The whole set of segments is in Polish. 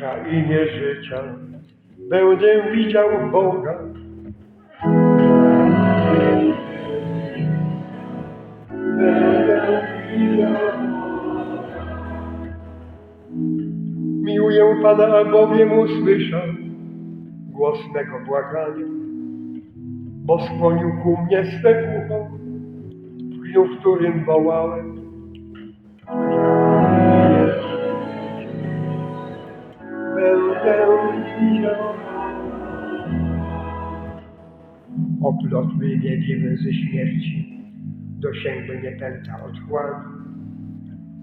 krainie życia będę widział Boga. Będę widział Miłuję Pana, albowiem usłyszał głos mego błagania, bo skłonił ku mnie swe ucho, w którym wołałem. Będę widział. Oplotły biegiem ze śmierci, dosięgły mnie pęta otchłani.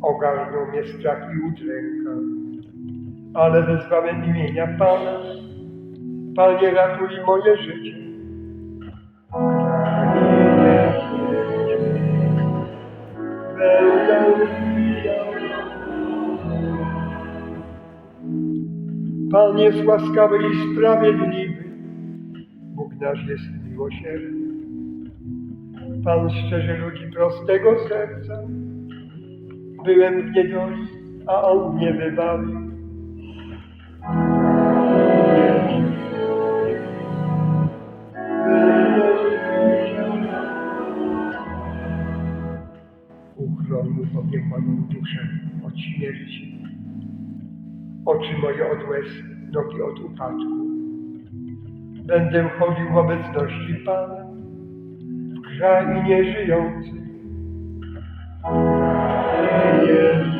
Ogarnął mnie strach i udręka, ale wezwałem imienia Pana. Panie, ratuj moje życie. Pan jest łaskawy i sprawiedliwy. Bóg nasz jest miłosierny. Pan szczerze ludzi prostego serca. Byłem w niedoli, a On mnie wybawił. Uchronił bowiem moją duszę od śmierci. Oczy moje od łez, nogi od upadku. Będę chodził w obecności Pana w krainie żyjących. W